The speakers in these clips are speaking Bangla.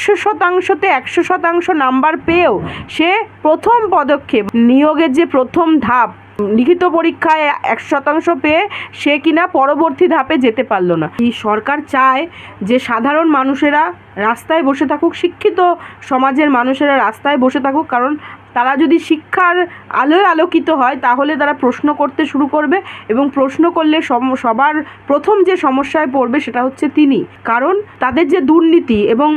একশো শতাংশতে একশো শতাংশ নাম্বার পেয়েও সে প্রথম পদক্ষেপ, নিয়োগের যে প্রথম ধাপ, লিখিত পরীক্ষায় একশো শতাংশ পেয়ে সে কিনা পরবর্তী ধাপে যেতে পারল না। এই সরকার চায় যে সাধারণ মানুষেরা রাস্তায় বসে থাকুক, শিক্ষিত সমাজের মানুষেরা রাস্তায় বসে থাকুক, কারণ তারা যদি শিক্ষার আলোয় আলোকিত হয়, তাহলে তারা প্রশ্ন করতে শুরু করবে এবং প্রশ্ন করলে সবার প্রথম যে সমস্যায় পড়বে সেটা হচ্ছে তিনি। কারণ তাদের যে দুর্নীতি এবং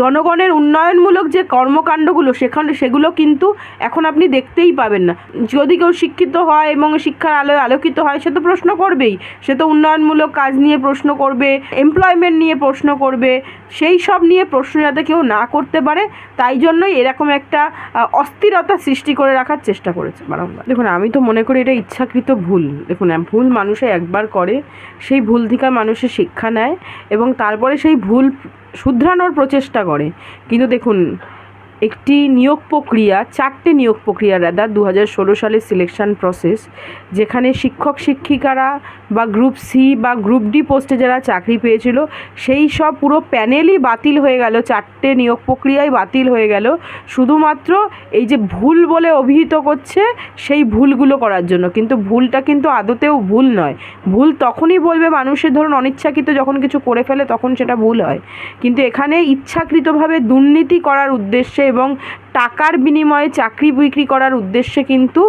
জনগণের উন্নয়নমূলক যে কর্মকাণ্ডগুলো সেখানে সেগুলো কিন্তু এখন আপনি দেখতেই পাবেন না। যদি কেউ শিক্ষিত হয় এবং শিক্ষার আলোয় আলোকিত হয়, সে তো প্রশ্ন করবেই। সে তো উন্নয়নমূলক কাজ নিয়ে প্রশ্ন করবে এমপ্লয়মেন্ট নিয়ে প্রশ্ন করবে, সেই সব নিয়ে প্রশ্ন যাতে কেউ না করতে পারে, তাই জন্যই এরকম একটা অস্থিরতা সৃষ্টি করে রাখার চেষ্টা করেছে বারংবার দেখুন, আমি তো মনে করি এটা ইচ্ছাকৃত ভুল। দেখুন ভুল মানুষে একবার করে, সেই ভুল থেকে মানুষের শিক্ষা নেয় এবং তারপরে সেই ভুল শুধরানোর প্রচেষ্টা করে। কিন্তু দেখুন একটি নিয়োগ প্রক্রিয়া, চারটে নিয়োগ প্রক্রিয়া রাদা দু হাজার ষোলো সালের সিলেকশন প্রসেস যেখানে শিক্ষক শিক্ষিকারা বা গ্রুপ সি বা গ্রুপ ডি পোস্টে যারা চাকরি পেয়েছিল, সেই সব পুরো প্যানেলই বাতিল হয়ে গেল, চারটে নিয়োগ প্রক্রিয়াই বাতিল হয়ে গেল। শুধুমাত্র এই যে ভুল বলে অভিহিত করছে, সেই ভুলগুলো করার জন্য। কিন্তু ভুলটা কিন্তু আদতেও ভুল নয়। ভুল তখনই বলবে মানুষের, ধরুন অনিচ্ছাকৃত যখন কিছু করে ফেলে, তখন সেটা ভুল হয়। কিন্তু এখানে ইচ্ছাকৃতভাবে দুর্নীতি করার উদ্দেশ্যে এবং টাকার বিনিময়ে চাকরি বিক্রি করার উদ্দেশ্যে কিন্তু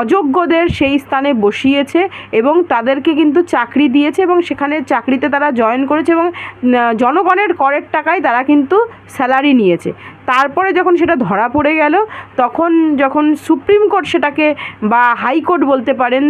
অযোগ্যদের সেই স্থানে বসিয়েছে এবং তাদেরকে কিন্তু চাকরি দিয়েছে এবং সেখানে চাকরিতে তারা জয়েন করেছে এবং জনগণের করের টাকায় তারা কিন্তু স্যালারি নিয়েছে। তারপরে যখন সেটা ধরা পড়ে গেল, তখন যখন সুপ্রিম কোর্ট সেটাকে বা হাইকোর্ট বলতে পারেন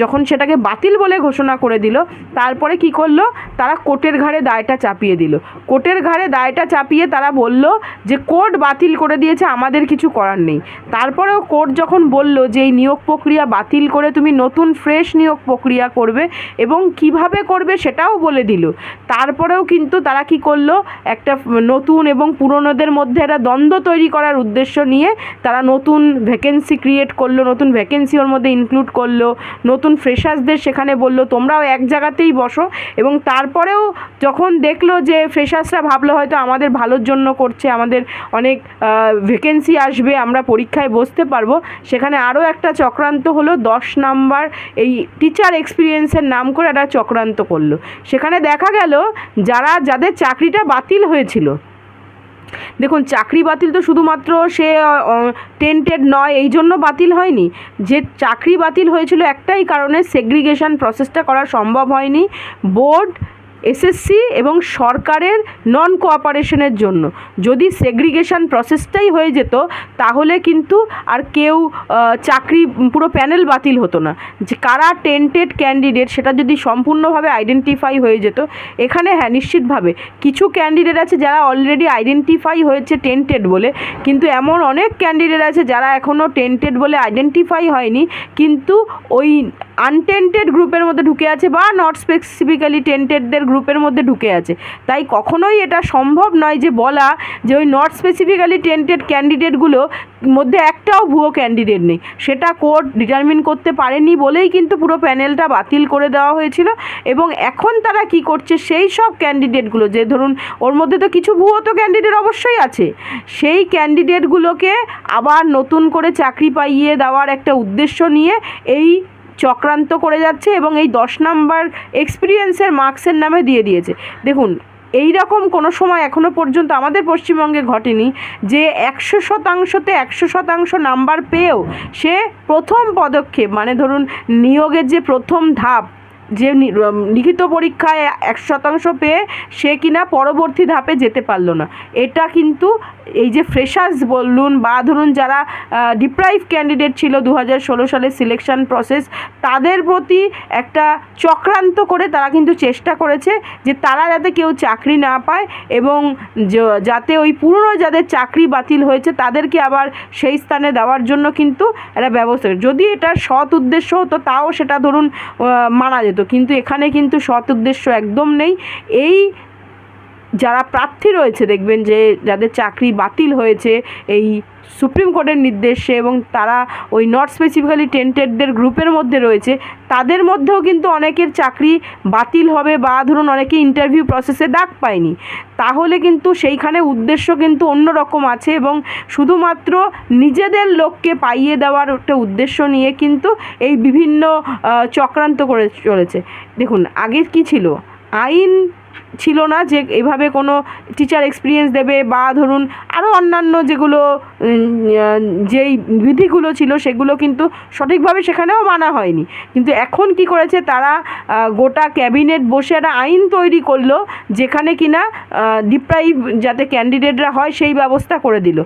যখন সেটাকে বাতিল বলে ঘোষণা করে দিল, তারপরে কি করল? তারা কোর্টের ঘাড়ে দায়টা চাপিয়ে দিল। কোর্টের ঘাড়ে দায়টা চাপিয়ে তারা বলল যে, কোর্ট বাতিল করে দিয়েছে, আমাদের কিছু করার নেই। তারপরেও কোর্ট যখন বলল যে এই নিয়োগ প্রক্রিয়া বাতিল করে তুমি নতুন ফ্রেশ নিয়োগ প্রক্রিয়া করবে এবং কীভাবে করবে সেটাও বলে দিল। তারপরেও কিন্তু তারা কি করল, একটা নতুন এবং পুরনোদের মধ্যে একটা দ্বন্দ্ব তৈরি করার উদ্দেশ্য নিয়ে তারা নতুন ভ্যাকেন্সি ক্রিয়েট করল, নতুন ভ্যাকেন্সি ওর মধ্যে ইনক্লুড করল, নতুন ফ্রেশার্সদের সেখানে বলল, তোমরাও এক জায়গাতেই বসো। এবং তারপরেও যখন দেখল যে ফ্রেশার্সরা ভাবলো হয়তো আমাদের ভালোর জন্য করছে, আমাদের অনেক ভ্যাকেন্সি আসবে, আমরা পরীক্ষায় বসতে পারব। সেখানে আরও একটা চক্রান্ত হলো, দশ নাম্বার এই টিচার এক্সপিরিয়েন্সের নাম করে একটা চক্রান্ত করল। সেখানে দেখা গেল, যারা, যাদের চাকরিটা বাতিল হয়েছিল। দেখুন, চাকরি বাতিল তো শুধুমাত্র সে টেন্টেড নয়, এই জন্য বাতিল হয়নি। যে চাকরি বাতিল হয়েছিল একটাই কারণে সেগ্রিগেশন প্রসেসটা করা সম্ভব হয়নি। বোর্ড এসএসসি এবং সরকারের নন কোঅপারেশনের জন্য। যদি সেগ্রিগেশন প্রসেসটাই হয়ে যেত, তাহলে কিন্তু আর কেউ চাকরি পুরো প্যানেল বাতিল হতো না। যে কারা টেন্টেড ক্যান্ডিডেট সেটা যদি সম্পূর্ণভাবে আইডেন্টিফাই হয়ে যেত, এখানে হ্যাঁ নিশ্চিতভাবে কিছু ক্যান্ডিডেট আছে যারা অলরেডি আইডেন্টিফাই হয়েছে টেন্টেড বলে, কিন্তু এমন অনেক ক্যান্ডিডেট আছে যারা এখনও টেন্টেড বলে আইডেন্টিফাই হয়নি, কিন্তু ওই আনটেন্টেড গ্রুপের মধ্যে ঢুকে আছে বা নট স্পেসিফিক্যালি টেন্টেডদের গ্রুপের মধ্যে ঢুকে আছে। তাই কখনোই এটা সম্ভব নয় যে বলা যে ওই নট স্পেসিফিক্যালি টেন্টেড ক্যান্ডিডেটগুলো মধ্যে একটাও ভুয়ো ক্যান্ডিডেট নেই। সেটা কোর্ট ডিটারমিন করতে পারেনি বলেই কিন্তু পুরো প্যানেলটা বাতিল করে দেওয়া হয়েছিল এবং এখন তারা কি করছে, সেই সব ক্যান্ডিডেটগুলো যে ধরুন ওর মধ্যে তো কিছু ভুয়ো তো ক্যান্ডিডেট অবশ্যই আছে, সেই ক্যান্ডিডেটগুলোকে আবার নতুন করে চাকরি পাইয়ে দেওয়ার একটা উদ্দেশ্য নিয়ে এই চক্রান্ত করে যাচ্ছে এবং এই দশ নাম্বার এক্সপিরিয়েন্সের মার্কসের নামে দিয়ে দিয়েছে। দেখুন, এই রকম কোনো সময় এখনও পর্যন্ত আমাদের পশ্চিমবঙ্গে ঘটেনি যে একশো শতাংশতে একশো শতাংশ নাম্বার পেয়েও সে প্রথম পদক্ষেপ মানে ধরুন নিয়োগের যে প্রথম ধাপ যে লিখিত পরীক্ষায় এক শতাংশ পেয়ে সে কিনা পরবর্তী ধাপে যেতে পারল না। এটা কিন্তু এই যে ফ্রেশার্স বলুন বা ধরুন যারা ডিপ্রাইভ ক্যান্ডিডেট ছিল দু হাজার ষোলো সালের সিলেকশন প্রসেস তাদের প্রতি একটা চক্রান্ত করে তারা কিন্তু চেষ্টা করেছে যে তারা যাতে কেউ চাকরি না পায় এবং যাতে ওই পুরনো যাদের চাকরি বাতিল হয়েছে তাদেরকে আবার সেই স্থানে দেওয়ার জন্য কিন্তু একটা ব্যবস্থা। যদি এটা সৎ উদ্দেশ্য হতো, তাও সেটা ধরুন মানা যেত। কিন্তু এখানে কিন্তু সৎ উদ্দেশ্য একদম নেই। এই যারা প্রার্থী রয়েছে, দেখবেন যে যাদের চাকরি বাতিল হয়েছে, এই সুপ্রিম কোর্টের নির্দেশে এবং তারা ওই নট স্পেসিফিক্যালি টেন্টেডদের গ্রুপের মধ্যে রয়েছে, তাদের মধ্যেও কিন্তু অনেকের চাকরি বাতিল হবে বা ধরুন অনেকে ইন্টারভিউ প্রসেসে ডাক পায়নি। তাহলে কিন্তু সেইখানে উদ্দেশ্য কিন্তু অন্য রকম আছে এবং শুধুমাত্র নিজেদের লোককে পাইয়ে দেওয়ার একটা উদ্দেশ্য নিয়ে কিন্তু এই বিভিন্ন চক্রান্ত করে চলেছে। দেখুন, আগে কি ছিল? আইন ছিল না যে এভাবে কোনো টিচার এক্সপিরিয়েন্স দেবে বা ধরুন আরও অন্যান্য যেগুলো যেই বিধিগুলো ছিল সেগুলো কিন্তু সঠিকভাবে সেখানেও মানা হয়নি। কিন্তু এখন কি করেছে তারা গোটা ক্যাবিনেট বসে একটা আইন তৈরি করল যেখানে কিনা ডিপ্রাইভ যাতে ক্যান্ডিডেটরা হয় সেই ব্যবস্থা করে দিল।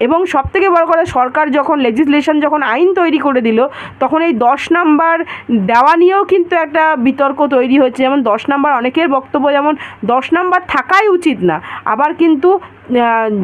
এবং সবথেকে বড় কথা, সরকার যখন লেজিসলেশন যখন আইন তৈরি করে দিল, তখন এই দশ নাম্বার দেওয়া নিয়েও কিন্তু একটা বিতর্ক তৈরি হয়েছে যেমন দশ নাম্বার অনেকের বক্তব্য যেমন, দশ নাম্বার থাকাই উচিত না। আবার কিন্তু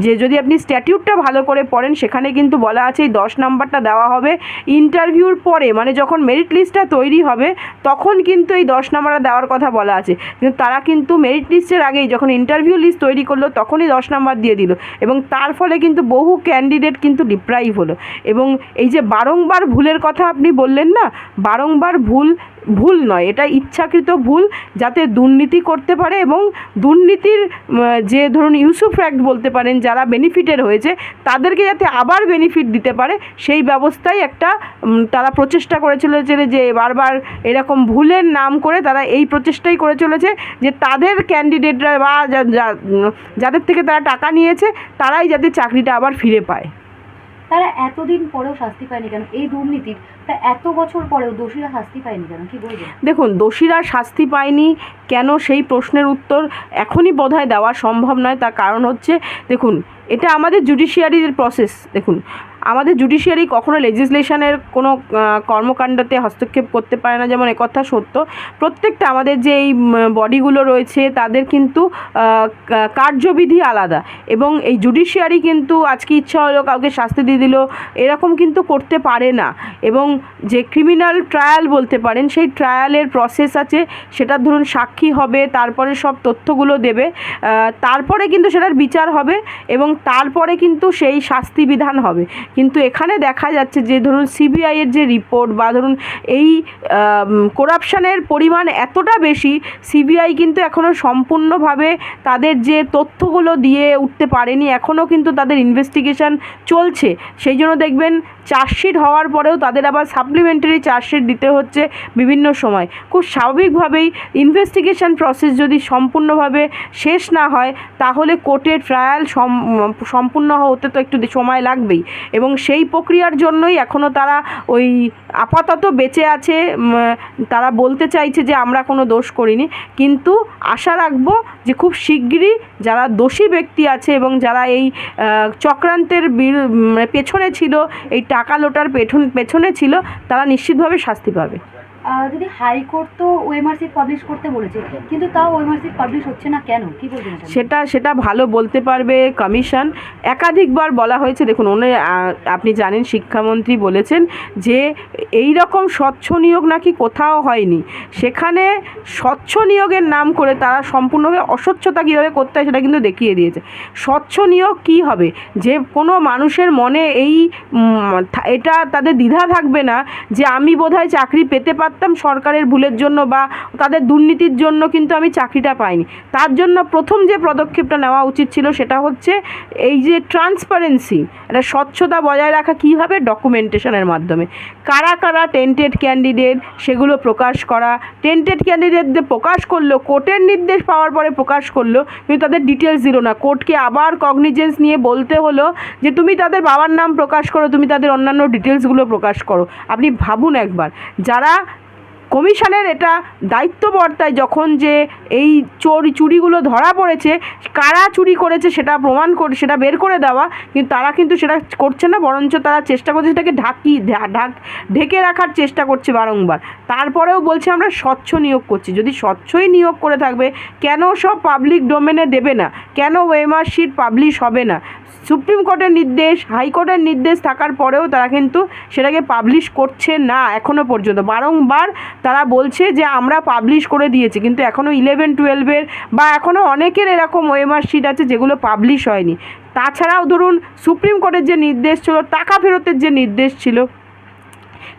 যে যদি আপনি স্ট্যাটিউটটা ভালো করে পড়েন, সেখানে কিন্তু বলা আছে এই দশ নাম্বারটা দেওয়া হবে। ইন্টারভিউর পরে মানে যখন মেরিট লিস্টটা তৈরি হবে, তখন কিন্তু এই দশ নাম্বারটা দেওয়ার কথা বলা আছে। কিন্তু তারা কিন্তু মেরিট লিস্টের আগেই যখন ইন্টারভিউ লিস্ট তৈরি করল, তখনই দশ নাম্বার দিয়ে দিল। এবং তার ফলে কিন্তু বহু ক্যান্ডিডেট কিন্তু ডিপ্রাইভ হলো। এবং এই যে বারংবার ভুলের কথা আপনি বললেন না, বারংবার ভুল ভুল নয়, এটা ইচ্ছাকৃত ভুল যাতে দুর্নীতি করতে পারে এবং দুর্নীতির যে ধরুন ইউসুফ ফ্যাক্ট বলতে পারেন যারা বেনিফিটের হয়েছে, তাদেরকে যাতে আবার বেনিফিট দিতে পারে, সেই ব্যবস্থাই একটা তারা প্রচেষ্টা করে চলেছে যে বারবার এরকম ভুলের নাম করে তারা এই প্রচেষ্টাই করে চলেছে যে তাদের ক্যান্ডিডেটরা বা যাদের থেকে তারা টাকা নিয়েছে, তারাই যাতে চাকরিটা আবার ফিরে পায়। তারা এতদিন পরেও শাস্তি পায়নি কেন? এই দুর্নীতির তা এত বছর পরেও দোষীরা শাস্তি পায়নি কেন? কি বলবেন? দেখুন, দোষীরা শাস্তি পায়নি কেন সেই প্রশ্নের উত্তর এখনই বোধহয় দেওয়া সম্ভব নয়। তার কারণ হচ্ছে, দেখুন, এটা আমাদের জুডিশিয়ারির প্রসেস দেখুন। আমাদের জুডিশিয়ারি কখনো লেজিসলেশনের কোনো কর্মকাণ্ডতে হস্তক্ষেপ করতে পারে না, যেমন একথা সত্য। প্রত্যেকটা আমাদের যে এই বডিগুলো রয়েছে, তাদের কিন্তু কার্যবিধি আলাদা। এবং এই জুডিশিয়ারি কিন্তু আজকে ইচ্ছা হলো কাউকে শাস্তি দিয়ে দিল, এরকম কিন্তু করতে পারে না। এবং যে ক্রিমিনাল ট্রায়াল বলতে পারেন, সেই ট্রায়ালের প্রসেস আছে সেটা ধরুন সাক্ষী হবে, তারপরে সব তথ্যগুলো দেবে তারপরে কিন্তু সেটার বিচার হবে, এবং তারপরে কিন্তু সেই শাস্তি বিধান হবে। কিন্তু এখানে দেখা যাচ্ছে যে ধরুন সিবিআইয়ের যে রিপোর্ট বা ধরুন এই করাপশানের পরিমাণ এতটা বেশি সিবিআই কিন্তু এখনও সম্পূর্ণভাবে তাদের যে তথ্যগুলো দিয়ে উঠতে পারেনি এখনও কিন্তু তাদের ইনভেস্টিগেশন চলছে। সেই জন্য দেখবেন চার্জশিট হওয়ার পরেও তাদের আবার সাপ্লিমেন্টারি চার্জশিট দিতে হচ্ছে বিভিন্ন সময়। খুব স্বাভাবিকভাবেই ইনভেস্টিগেশন প্রসেস যদি সম্পূর্ণভাবে শেষ না হয়, তাহলে কোর্টের ট্রায়াল সম্পূর্ণ হতে তো একটু সময় লাগবেই। এবং সেই প্রক্রিয়ার জন্যই এখনও তারা ওই আপাতত বেঁচে আছে তারা বলতে চাইছে যে আমরা কোনো দোষ করিনি। কিন্তু আশা রাখব যে খুব শিগগিরই যারা দোষী ব্যক্তি আছে এবং যারা এই চক্রান্তের পেছনে ছিল, এই টাকা লোটার পেছন পেছনে ছিল তারা নিশ্চিতভাবে শাস্তি পাবে। দিদি হাইকোর্ট তো ওএমআর সিট পাবলিশ করতে বলেছে, কিন্তু তাও ওএমআর সিট পাবলিশ হচ্ছে না কেন? কি বলবেন সেটা সেটা ভালো বলতে পারবে কমিশন। একাধিকবার বলা হয়েছে, দেখুন, উনি আপনি জানেন, শিক্ষামন্ত্রী বলেছেন যে এই রকম স্বচ্ছ নিয়োগ নাকি কোথাও হয়নি। সেখানে স্বচ্ছ নিয়োগের নাম করে তারা সম্পূর্ণভাবে অস্বচ্ছতা কীভাবে করতে হয় সেটা কিন্তু দেখিয়ে দিয়েছে। স্বচ্ছ নিয়োগ কী হবে? যে কোনো মানুষের মনে এই এটা তাদের দ্বিধা থাকবে না যে আমি বোধহয় চাকরি পেতে পারতাম সরকারের ভুলের জন্য বা তাদের দুর্নীতির জন্য কিন্তু আমি চাকরিটা পাইনি। তার জন্য প্রথম যে পদক্ষেপটা নেওয়া উচিত ছিল সেটা হচ্ছে এই যে ট্রান্সপারেন্সি একটা স্বচ্ছতা বজায় রাখা কীভাবে ডকুমেন্টেশনের মাধ্যমে। কারা কারা টেন্টেড ক্যান্ডিডেট সেগুলো প্রকাশ করা টেন্টেড ক্যান্ডিডেটদের প্রকাশ করল, কোর্টের নির্দেশ পাওয়ার পরে প্রকাশ করল, কিন্তু তাদের ডিটেলস দিল না। কোর্টকে আবার কগনিজেন্স নিয়ে বলতে হলো যে তুমি তাদের বাবার নাম প্রকাশ করো, তুমি তাদের অন্যান্য ডিটেলসগুলো প্রকাশ করো। আপনি ভাবুন একবার, যারা কমিশনের এটা দায়িত্ব বর্তায় যখন যে এই চোরি চুরিগুলো ধরা পড়েছে, কারা চুরি করেছে সেটা প্রমাণ করে, সেটা বের করে দেওয়া, কিন্তু তারা কিন্তু সেটা করছে না, বরঞ্চ তারা চেষ্টা করছে সেটাকে ঢাকি ঢাক, ঢেকে রাখার চেষ্টা করছে বারংবার। তারপরেও বলছে আমরা স্বচ্ছ নিয়োগ করছি। যদি স্বচ্ছই নিয়োগ করে থাকবে, কেন সব পাবলিক ডোমেনে দেবে না? কেন ওয়েমার শিট পাবলিশ হবে না? সুপ্রিম কোর্টের নির্দেশ হাইকোর্টের নির্দেশ থাকার পরেও তারা কিন্তু সেটাকে পাবলিশ করছে না এখনও পর্যন্ত। বারংবার তারা বলছে যে আমরা পাবলিশ করে দিয়েছি, কিন্তু এখনও ইলেভেন টুয়েলভের বা এখনও অনেকের এরকম ওএমআর শিট আছে যেগুলো পাবলিশ হয়নি। তাছাড়াও ধরুন, সুপ্রিম কোর্টের যে নির্দেশ ছিল, টাকা ফেরতের যে নির্দেশ ছিল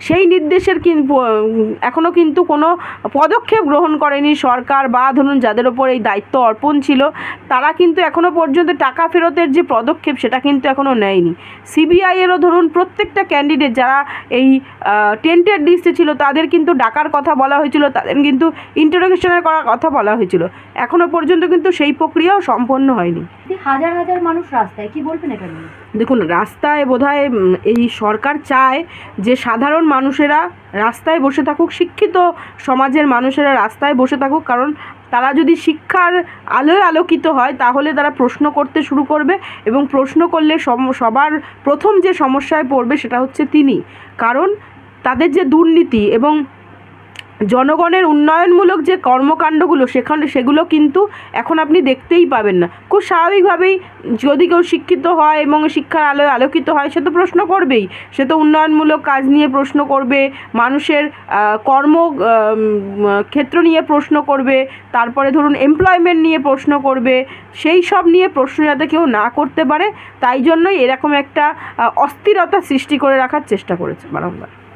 সেই নির্দেশের এখনও কিন্তু কোনো পদক্ষেপ গ্রহণ করেনি সরকার বা ধরুন যাদের ওপর এই দায়িত্ব অর্পণ ছিল, তারা কিন্তু এখনও পর্যন্ত টাকা ফেরতের যে পদক্ষেপ সেটা কিন্তু এখনও নেয়নি। সিবিআইয়েরও ধরুন প্রত্যেকটা ক্যান্ডিডেট যারা এই টেন্টেড লিস্টে ছিল, তাদের কিন্তু ডাকার কথা বলা হয়েছিল, তাদের কিন্তু ইন্টারোগেশনের করার কথা বলা হয়েছিল। এখনও পর্যন্ত কিন্তু সেই প্রক্রিয়াও সম্পন্ন হয়নি। হাজার হাজার মানুষ রাস্তায়, কি বলবেন এটা দেখুন, রাস্তায় বোধহয় এই সরকার চায় যে সাধারণ মানুষেরা রাস্তায় বসে থাকুক, শিক্ষিত সমাজের মানুষেরা রাস্তায় বসে থাকুক, কারণ তারা যদি শিক্ষার আলোয় আলোকিত হয়, তাহলে তারা প্রশ্ন করতে শুরু করবে এবং প্রশ্ন করলে সবার প্রথম যে সমস্যায় পড়বে সেটা হচ্ছে তিনি। কারণ তাদের যে দুর্নীতি এবং জনগণের উন্নয়নমূলক যে কর্মকাণ্ডগুলো সেখানে সেগুলো কিন্তু এখন আপনি দেখতেই পাবেন না। খুব স্বাভাবিকভাবেই যদি কেউ শিক্ষিত হয় এবং শিক্ষার আলোয় আলোকিত হয়, সে তো প্রশ্ন করবেই। সে তো উন্নয়নমূলক কাজ নিয়ে প্রশ্ন করবে, মানুষের কর্ম ক্ষেত্র নিয়ে প্রশ্ন করবে, তারপরে ধরুন এমপ্লয়মেন্ট নিয়ে প্রশ্ন করবে, সেই সব নিয়ে প্রশ্ন যাতে কেউ না করতে পারে, তাই জন্যই এরকম একটা অস্থিরতা সৃষ্টি করে রাখার চেষ্টা করেছে বারংবার।